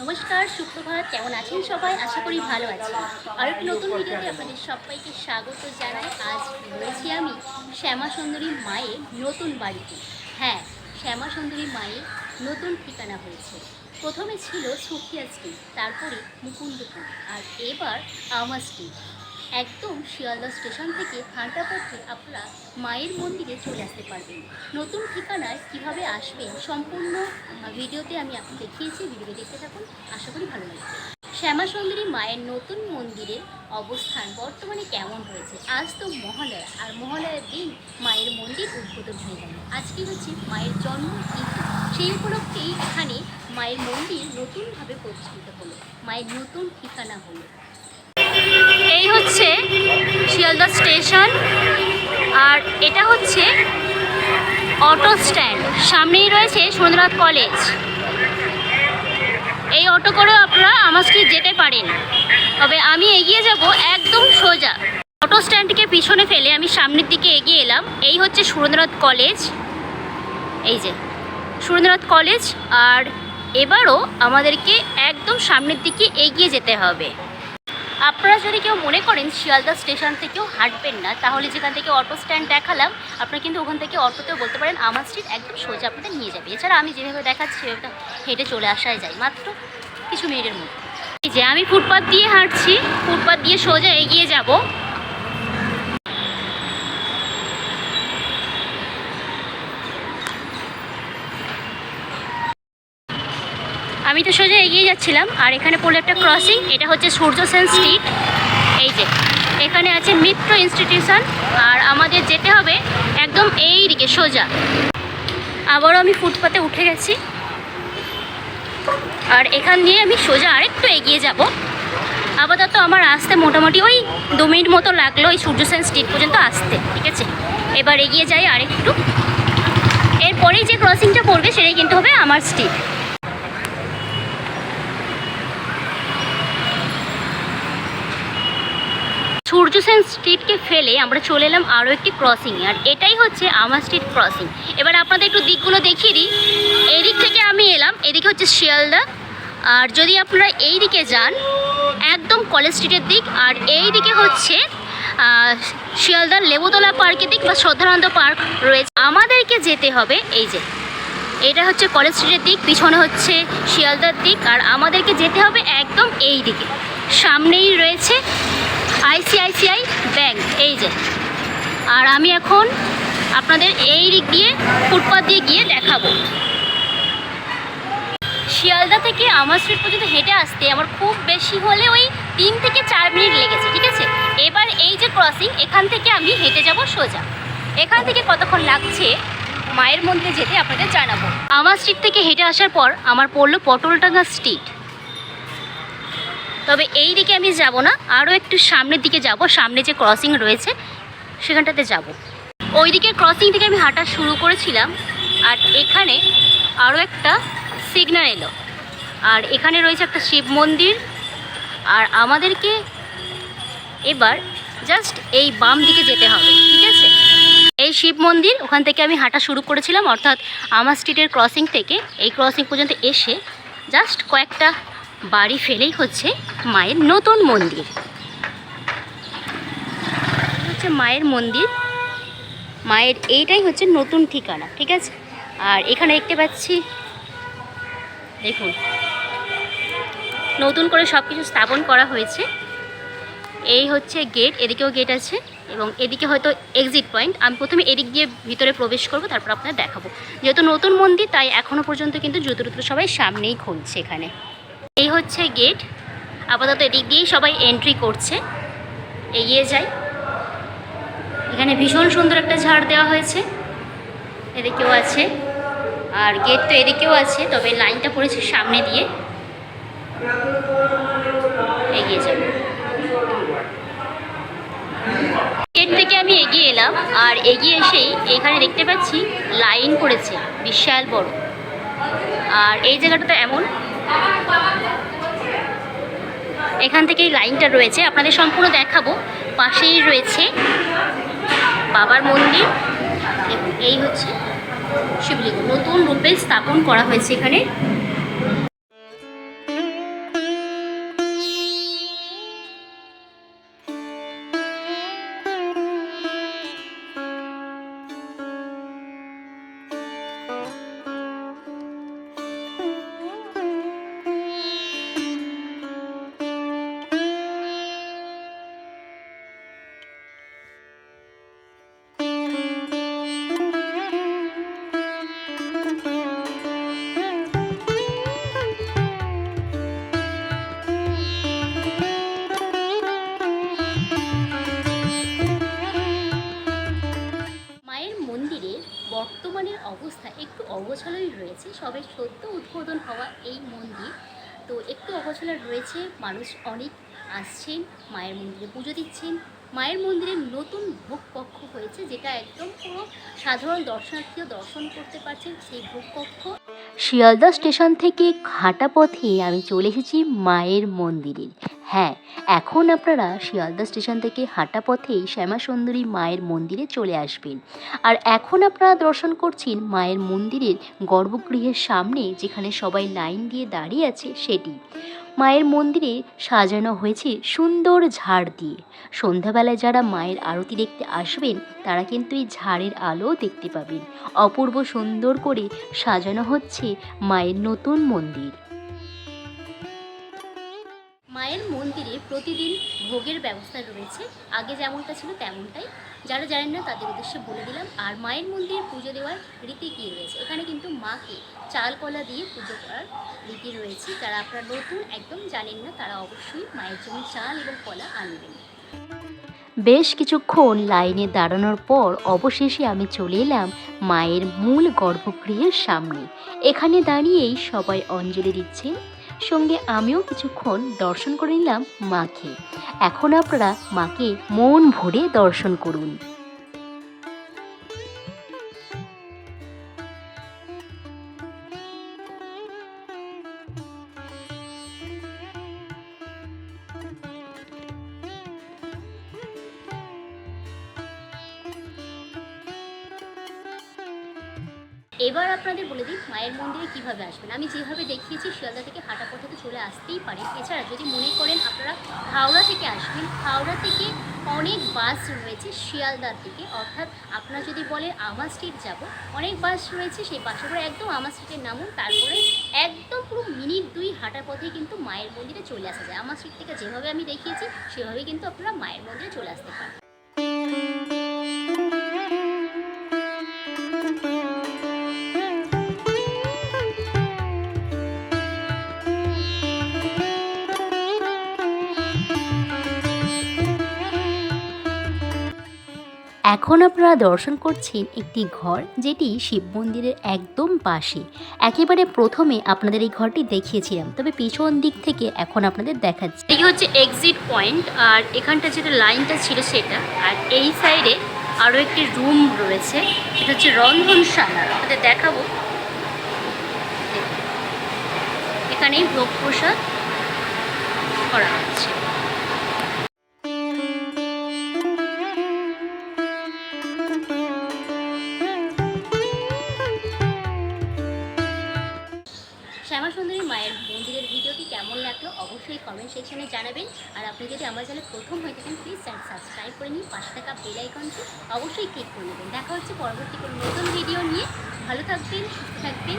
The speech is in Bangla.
নমস্কার, সুপ্রভাত। কেমন আছেন সবাই? আশা করি ভালো আছেন। আর একটি নতুন ভিডিওতে আপনাদের সবাইকে স্বাগত জানাই। আজ রয়েছি আমি শ্যামা সুন্দরী মায়ের নতুন বাড়িতে। হ্যাঁ শ্যামা সুন্দরী মায়ের নতুন ঠিকানা হয়েছে। প্রথমে ছিল সুখিয়া স্ট্রিট তারপরে মুকুন্দপুর আর এবার আমার স্ট্রিট একদম শিয়ালদা স্টেশন থেকে হাঁটা পথে আপনারা মায়ের মন্দিরে চলে আসতে পারবেন। নতুন ঠিকানায় কীভাবে আসবেন সম্পূর্ণ ভিডিওতে আমি আপনাকে দেখিয়েছি ভিডিও দেখতে থাকুন। আশা করি ভালো লাগবে। শ্যামা সুন্দরী মায়ের নতুন মন্দিরের অবস্থান বর্তমানে কেমন হয়েছে? আজ তো মহালয়া, আর মহালয়ার দিন মায়ের মন্দির উদ্বোধন হয়ে গেল। আজকে হচ্ছে মায়ের জন্ম সেই উপলক্ষেই এখানে মায়ের মন্দির নতুনভাবে প্রতিষ্ঠিত হলো, মায়ের নতুন ঠিকানা হলো। এই হচ্ছে শিয়ালদা স্টেশন। আর এটা হচ্ছে অটো স্ট্যান্ড। সামনেই রয়েছে সুন্দরনাথ কলেজ। এই অটো করেও আপনারা স্ট্রিট যেতে পারেন। তবে আমি এগিয়ে যাব একদম সোজা। অটো স্ট্যান্ডকে পিছনে ফেলে আমি সামনের দিকে এগিয়ে এলাম। এই হচ্ছে সুরেন্দ্রনাথ কলেজ। এই যে, সুরেন্দ্রনাথ কলেজ। আর এবারও আমাদেরকে একদম সামনের দিকে এগিয়ে যেতে হবে। আপনারা যদি কেউ মনে করেন শিয়ালদা স্টেশন থেকেও হাঁটবেন না, তাহলে যেখান থেকে অটো স্ট্যান্ড দেখালাম, আপনারা কিন্তু ওখান থেকে অটোতেও বলতে পারেন, আমার স্ট্রিট একদম সোজা আপনাদের নিয়ে যাবে। এছাড়া আমি যেভাবে দেখাচ্ছি, সেভাবে হেঁটে চলে আসাই যায়, মাত্র কিছু মিনিটের মধ্যে। যে আমি ফুটপাথ দিয়ে হাঁটছি ফুটপাথ দিয়ে সোজা এগিয়ে যাব। আমি তো সোজা এগিয়ে যাচ্ছিলাম, আর এখানে পড়ল একটা ক্রসিং এটা হচ্ছে সূর্য সেন স্ট্রিট। এই যে, এখানে আছে মিত্র ইনস্টিটিউশন আর আমাদের যেতে হবে একদম এই দিকে, সোজা। আবারও আমি ফুটপাতে উঠে গেছি। আর এখান দিয়ে আমি সোজা আরেকটু এগিয়ে যাব। আপাতত আমার আসতে মোটামুটি ওই দু মিনিট মতো লাগল ওই সূর্য সেন স্ট্রিট পর্যন্ত আসতে, ঠিক আছে? এবার এগিয়ে যাই আরেকটু। এরপরেই যে ক্রসিংটা পড়বে, সেটাই কিন্তু হবে আমার স্ট্রিট। সূর্য সেন স্ট্রিটকে ফেলে আমরা চলে এলাম আরও একটি ক্রসিংয়ে। আর এটাই হচ্ছে আমার স্ট্রিট ক্রসিং। এবার আপনাদের একটু দিকগুলো দেখিয়ে দিই। এদিক থেকে আমি এলাম, এদিকে হচ্ছে শিয়ালদা। আর যদি আপনারা এই দিকে যান, একদম কলেজ স্ট্রিটের দিক, আর এই দিকে হচ্ছে শিয়ালদার লেবুতলা পার্কের দিক বা শ্রদ্ধানন্দ পার্ক রয়েছে। আমাদেরকে যেতে হবে, এই যে, এটা হচ্ছে কলেজ স্ট্রিটের দিক, পিছনে হচ্ছে শিয়ালদার দিক, আর আমাদেরকে যেতে হবে একদম এই দিকে সামনেই রয়েছে আইসিআইসিআই ব্যাংক, এই যে। আর আমি এখন আপনাদের এই দিক দিয়ে ফুটপাথ দিয়ে গিয়ে দেখাবো। শিয়ালদা থেকে আমার স্ট্রিট পর্যন্ত হেঁটে আসতে আমার খুব বেশি হলে ওই তিন থেকে চার মিনিট লেগেছে, ঠিক আছে? এবার এই যে ক্রসিং এখান থেকে আমি হেঁটে যাব সোজা। এখান থেকে কতক্ষণ লাগছে, মায়ের মন্দিরে যেতে আপনাদের জানাব। আমার স্ট্রিট থেকে হেঁটে আসার পর আমার পড়ল পটলডাঙ্গা স্ট্রিট তবে এই দিকে আমি যাব না আরও একটু সামনের দিকে যাব, সামনে যে ক্রসিং রয়েছে, সেখানটাতে যাব। ওই দিকের ক্রসিং থেকে আমি হাঁটা শুরু করেছিলাম, আর এখানে আরও একটা সিগন্যাল এলো। আর এখানে রয়েছে একটা শিব মন্দির, আর আমাদেরকে এবার জাস্ট এই বাম দিকে যেতে হবে, ঠিক আছে? এই শিব মন্দির, ওখান থেকে আমি হাঁটা শুরু করেছিলাম, অর্থাৎ আমার স্ট্রিটের ক্রসিং থেকে এই ক্রসিং পর্যন্ত এসে জাস্ট কয়েকটা বাড়ি ফেলেই হচ্ছে মায়ের নতুন মন্দির। হচ্ছে মায়ের মন্দির। মায়ের এইটাই হচ্ছে নতুন ঠিকানা, ঠিক আছে? আর এখানে দেখতে পাচ্ছি, দেখুন, নতুন করে সব কিছু স্থাপন করা হয়েছে। এই হচ্ছে গেট, এদিকেও গেট আছে এবং এদিকে হয়তো এক্সিট পয়েন্ট আমি প্রথমে এদিক দিয়ে ভিতরে প্রবেশ করব, তারপর আপনার দেখাবো। যেহেতু নতুন মন্দির, তাই এখনও পর্যন্ত কিন্তু জুতো সবাই সামনেই খুলছে এখানে। এই হচ্ছে গেট আপাতত এদিক দিয়েই সবাই এন্ট্রি করছে। এগিয়ে যাই। এখানে ভীষণ সুন্দর একটা ঝাড় দেওয়া হয়েছে। এদিকেও আছে। আর গেট তো এদিকেও আছে, তবে লাইনটা পড়েছে সামনে দিয়ে। এগিয়ে যাব গেট থেকে আমি এগিয়ে এলাম, আর এগিয়ে এসেই এখানে দেখতে পাচ্ছি লাইন পড়েছে, বিশাল বড়। আর এই জায়গাটা তো এমন এখান থেকেই লাইনটা রয়েছে, আপনাদের সম্পূর্ণ দেখাবো। পাশেই রয়েছে বাবার মন্দির এই হচ্ছে শিবলিঙ্গ। নতুন রূপে স্থাপন করা হয়েছে এখানে। বর্তমানের অবস্থা একটু অগোছালোই রয়েছে। সবে সদ্য উদ্বোধন হওয়া এই মন্দির, তো একটু অগোছালো রয়েছে। মানুষ অনেক আসছেন, মায়ের মন্দিরে পুজো দিচ্ছেন। মায়ের মন্দিরে নতুন ভোগ কক্ষ হয়েছে, যেটা একদম পুরো সাধারণ দর্শনার্থীও দর্শন করতে পারছেন সেই ভোগ কক্ষ। শিয়ালদা স্টেশন থেকে হাঁটা পথে আমি চলে এসেছি মায়ের মন্দিরে। হ্যাঁ এখন আপনারা শিয়ালদা স্টেশন থেকে হাঁটা পথেই শ্যামা সুন্দরী মায়ের মন্দিরে চলে আসবেন। আর এখন আপনারা দর্শন করছেন মায়ের মন্দিরের গর্ভগৃহের সামনে যেখানে সবাই লাইন দিয়ে দাঁড়িয়ে আছে সেটি। মায়ের মন্দিরে সাজানো হয়েছে সুন্দর ঝাড় দিয়ে। সন্ধ্যাবেলায় যারা মায়ের আরতি দেখতে আসবেন, তারা কিন্তু এই ঝাড়ের আলো দেখতে পাবেন। অপূর্ব সুন্দর করে সাজানো হচ্ছে মায়ের নতুন মন্দির। প্রতিদিন ভোগের ব্যবস্থা রয়েছে। আগে যেমনটা ছিল তেমনটাই। যারা জানেন না, তাদের উদ্দেশ্যে বলে দিলাম। আর মায়ের মন্দিরে পুজো দেওয়ার রীতি কী রয়েছে? এখানে কিন্তু মাকে চাল কলা দিয়ে পুজো করার রীতি রয়েছে। যারা আপনারা নতুন, একদম জানেন না, তারা অবশ্যই মায়ের জন্য চাল এবং কলা আনবেন। বেশ কিছুক্ষণ লাইনে দাঁড়ানোর পর অবশেষে আমি চলে এলাম মায়ের মূল গর্ভগৃহের সামনে। এখানে দাঁড়িয়েই সবাই অঞ্জলি দিচ্ছেন সঙ্গে আমিও কিছুক্ষণ দর্শন করে নিলাম মাকে। এখন আপনারা মাকে মন ভরে দর্শন করুন। এবার আপনাদের বলে দিই, মায়ের মন্দিরে কীভাবে আসবেন? আমি যেভাবে দেখিয়েছি, শিয়ালদা থেকে হাঁটা পথে তো চলে আসতেই পারেন এছাড়া যদি মনে করেন আপনারা হাওড়া থেকে আসবেন, হাওড়া থেকে অনেক বাস রয়েছে শিয়ালদা থেকে অর্থাৎ আপনারা যদি বলেন আমার স্ট্রিট যাব, অনেক বাস রয়েছে সেই বাসে করে একদম আমার স্ট্রিটে নামুন, তারপরে একদম পুরো মিনিট দুই হাঁটার পথেই কিন্তু মায়ের মন্দিরে চলে আসা যায়। আমার স্ট্রিট থেকে যেভাবে আমি দেখিয়েছি, সেভাবেই কিন্তু আপনারা মায়ের মন্দিরে চলে আসতে পারেন। এখন আপনারা দর্শন করছেন একটি ঘর যেটি শিব মন্দিরের একদম পাশে। একেবারে প্রথমে আপনাদের এই ঘরটি দেখিয়েছিলাম, তবে পিছন দিক থেকে এখন আপনাদের দেখাচ্ছি। এই হচ্ছে এক্সিট পয়েন্ট আর এখানটা যেটা লাইনটা ছিল সেটা। আর এই সাইডে আরও একটি রুম রয়েছে, এটা হচ্ছে রন্ধনশালা। আপনাদের দেখাবো। এখানেই ভোগ প্রসাদ করা হচ্ছে। শ্যামা সুন্দরী মায়ের মন্দিরের ভিডিওটি কেমন লাগল অবশ্যই কমেন্ট সেকশনে জানাবেন। আর আপনি যদি আমার চ্যানেল প্রথম হয়ে থাকেন প্লিজ সাবস্ক্রাইব করে নিন, পাশে থাকা বেল আইকনটি অবশ্যই ক্লিক করে নেবেন। দেখা হচ্ছে পরবর্তী কোনো নতুন ভিডিও নিয়ে। ভালো থাকবেন, সুস্থ থাকবেন।